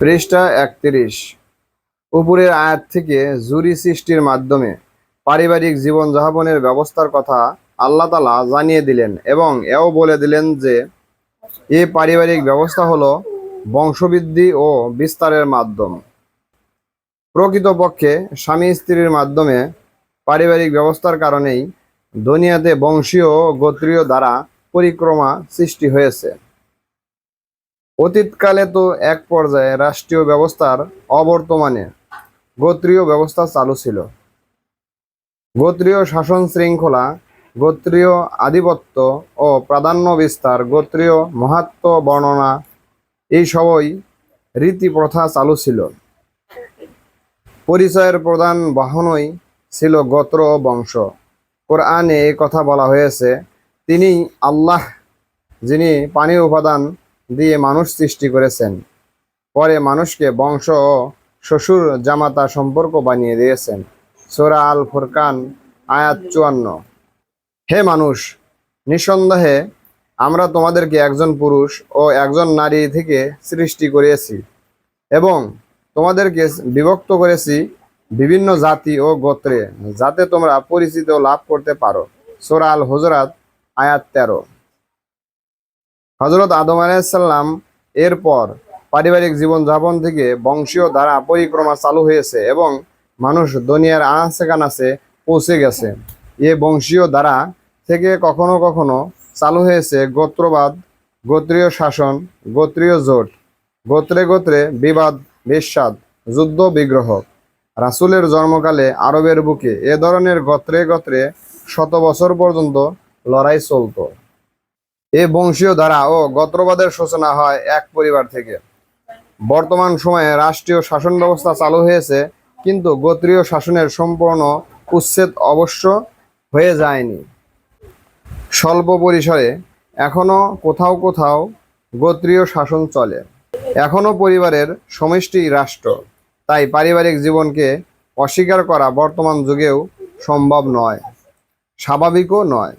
পৃষ্ঠা একত্রিশ। উপরের আয়াত থেকে জুরি সৃষ্টির মাধ্যমে পারিবারিক জীবনযাপনের ব্যবস্থার কথা আল্লাহ তালা জানিয়ে দিলেন এবং এও বলে দিলেন যে, এ পারিবারিক ব্যবস্থা হলো বংশবৃদ্ধি ও বিস্তারের মাধ্যম। প্রকৃতপক্ষে স্বামী স্ত্রীর মাধ্যমে পারিবারিক ব্যবস্থার কারণেই দুনিয়াতে বংশীয় গোত্রীয় দ্বারা পরিক্রমা সৃষ্টি হয়েছে। অতীতকালে তো এক পর্যায়ে রাষ্ট্রীয় ব্যবস্থার অবর্তমানে গোত্রীয় ব্যবস্থা চালু ছিল। গোত্রীয় শাসন শৃঙ্খলা, গোত্রীয় আধিপত্য ও প্রাধান্য বিস্তার, গোত্রীয় মহাত্ম বর্ণনা এই সবই রীতি প্রথা চালু ছিল। পরিচয়ের প্রধান বাহনই ছিল গোত্র ও বংশ। কোরআনে এই কথা বলা হয়েছে, তিনি আল্লাহ, যিনি পানির উপাদান দিয়ে মানুষ সৃষ্টি করেছেন। পরে মানুষকে বংশ ও শ্বশুর জামাতা সম্পর্ক বানিয়ে দিয়েছেন। সোরা আল ফুরকান, আয়াত চুয়ান্ন। হে মানুষ, নিঃসন্দেহে আমরা তোমাদেরকে একজন পুরুষ ও একজন নারী থেকে সৃষ্টি করিয়েছি এবং তোমাদেরকে বিভক্ত করেছি বিভিন্ন জাতি ও গোত্রে, যাতে তোমরা পরিচিত লাভ করতে পারো। সোরা আল হুজরাত, আয়াত তেরো। হজরত আদম আলাইসাল্লাম এরপর পারিবারিক জীবনযাপন থেকে বংশীয় ধারা পরিক্রমা চালু হয়েছে এবং মানুষ দুনিয়ার আনাচে কানাচে পৌঁছে গেছে। এ বংশীয় ধারা থেকে কখনো কখনো চালু হয়েছে গোত্রবাদ, গোত্রীয় শাসন, গোত্রীয় জোট, গোত্রে গোত্রে বিবাদ বিস্বাদ যুদ্ধ, বিগ্রহ। রাসুলের জন্মকালে আরবের বুকে এ ধরনের গোত্রে গোত্রে শত বছর পর্যন্ত লড়াই চলতো। এ বংশীয় ধারা ও গোত্রবাদের সূচনা হয় এক পরিবার থেকে। বর্তমান সময়ে রাষ্ট্রীয় শাসন ব্যবস্থা চালু হয়েছে, কিন্তু গোত্রীয় শাসনের সম্পূর্ণ উচ্ছেদ অবশ্য হয়ে যায়নি। স্বল্প পরিসরে এখনও কোথাও কোথাও গোত্রীয় শাসন চলে। এখনও পরিবারের সমষ্টি রাষ্ট্র, তাই পারিবারিক জীবনকে অস্বীকার করা বর্তমান যুগেও সম্ভব নয়, স্বাভাবিকও নয়।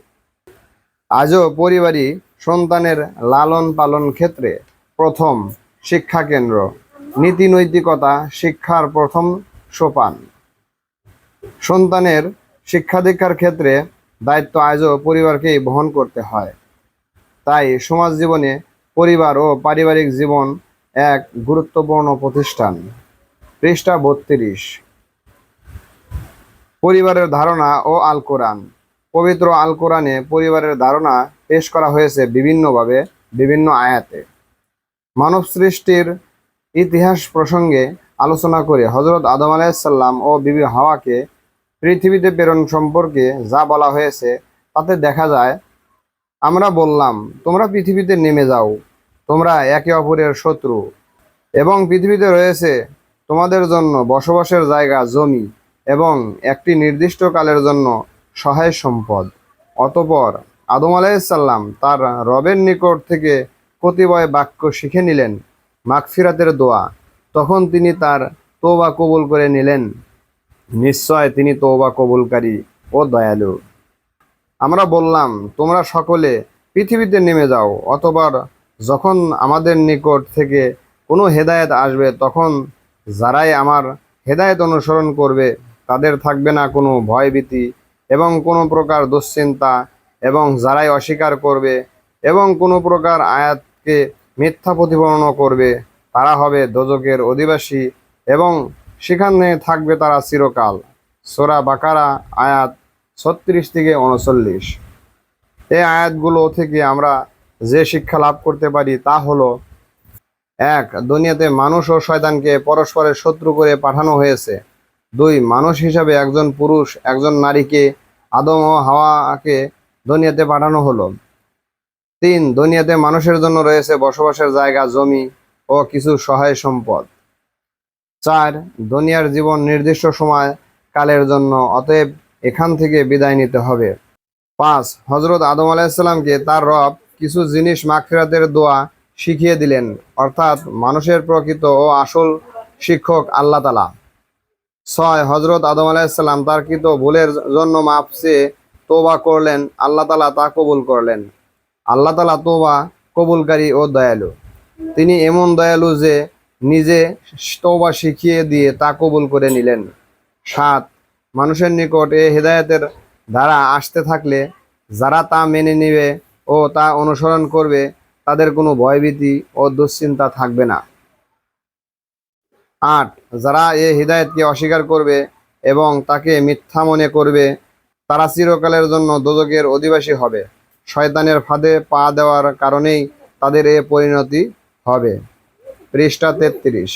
আজও পরিবারই সন্তানের লালন পালন ক্ষেত্রে প্রথম শিক্ষা কেন্দ্র নীতি নৈতিকতা শিক্ষার প্রথম সোপান। সন্তানের শিক্ষা দীক্ষার ক্ষেত্রে দায়িত্ব আজও পরিবারকেই বহন করতে হয়। তাই সমাজ জীবনে পরিবার ও পারিবারিক জীবন এক গুরুত্বপূর্ণ প্রতিষ্ঠান। পৃষ্ঠা বত্রিশ। পরিবারের ধারণা ও আল কোরআন। পবিত্র আল কোরআনে পরিবারের ধারণা পেশ করা হয়েছে বিভিন্নভাবে, বিভিন্ন আয়াতে। মানব সৃষ্টির ইতিহাস প্রসঙ্গে আলোচনা করে হজরত আদম আলাইসাল্লাম ও বিবি হাওয়াকে পৃথিবীতে প্রেরণ সম্পর্কে যা বলা হয়েছে তাতে দেখা যায়, আমরা বললাম, তোমরা পৃথিবীতে নেমে যাও, তোমরা একে অপরের শত্রু এবং পৃথিবীতে রয়েছে তোমাদের জন্য বসবাসের জায়গা জমি এবং একটি নির্দিষ্ট কালের জন্য সহায় সম্পদ। অতপর আদম আলাইসাল্লাম তার রবের নিকট থেকে কতিপয় বাক্য শিখে নিলেন মাগফিরাতের দোয়া। তখন তিনি তার তৌবা কবুল করে নিলেন। নিশ্চয় তিনি তৌবা কবুলকারী ও দয়ালু। আমরা বললাম, তোমরা সকলে পৃথিবীতে নেমে যাও অতবার যখন আমাদের নিকট থেকে কোনো হেদায়েত আসবে, তখন যারাই আমার হেদায়েত অনুসরণ করবে, তাদের থাকবে না কোনো ভয়ভীতি এবং কোনো প্রকার দুশ্চিন্তা এবং যারাই অস্বীকার করবে এবং কোনো প্রকার আয়াতকে মিথ্যা প্রতিফলন করবে, তারা হবে দোজকের অধিবাসী এবং সেখানে থাকবে তারা চিরকাল। সোরা বাকারা, আয়াত ছত্রিশ থেকে উনচল্লিশ। এই আয়াতগুলো থেকে আমরা যে শিক্ষা লাভ করতে পারি তা হলো, এক, দুনিয়াতে মানুষ ও শয়তানকে পরস্পরের শত্রু করে পাঠানো হয়েছে। দুই, মানুষ হিসাবে একজন পুরুষ, একজন নারীকে আদম ও হাওয়াকে দুনিয়াতে পাঠানো হলো। তিন, দুনিয়াতে মানুষের জন্য রয়েছে বসবাসের জায়গা, জমি ও কিছু সহায় সম্পদ। চার, দুনিয়ার জীবন নির্দিষ্ট সময় কালের জন্য, অতএব এখান থেকে বিদায় নিতে হবে। পাঁচ হজরত আদম আলাইসাল্লামকে তার রব কিছু জিনিস মাগফিরাতের দোয়া শিখিয়ে দিলেন, অর্থাৎ মানুষের প্রকৃত ও আসল শিক্ষক আল্লাহ তালা ছয় হজরত আদম আলাইসাল্লাম তার কৃত ভুলের জন্য মাপ তোবা করলেন, আল্লাহ তালা তা কবুল করলেন। আল্লাহ তালা তোবা কবুলকারী ও দয়ালু। তিনি এমন দয়ালু যে নিজে তওবা শিখিয়ে দিয়ে তা কবুল করে নিলেন। সাত, মানুষের নিকট এ হেদায়েতের ধারা আসতে থাকলে যারা তা মেনে নেবে ও তা অনুসরণ করবে, তাদের কোনো ভয়ভীতি ও দুশ্চিন্তা থাকবে না। আট, যারা এ হৃদায়তকে অস্বীকার করবে এবং তাকে মিথ্যা মনে করবে, তারা চিরকালের জন্য দোজকের অধিবাসী হবে। শয়তানের ফাঁদে পা দেওয়ার কারণেই তাদের এ পরিণতি হবে। পৃষ্ঠা তেত্রিশ।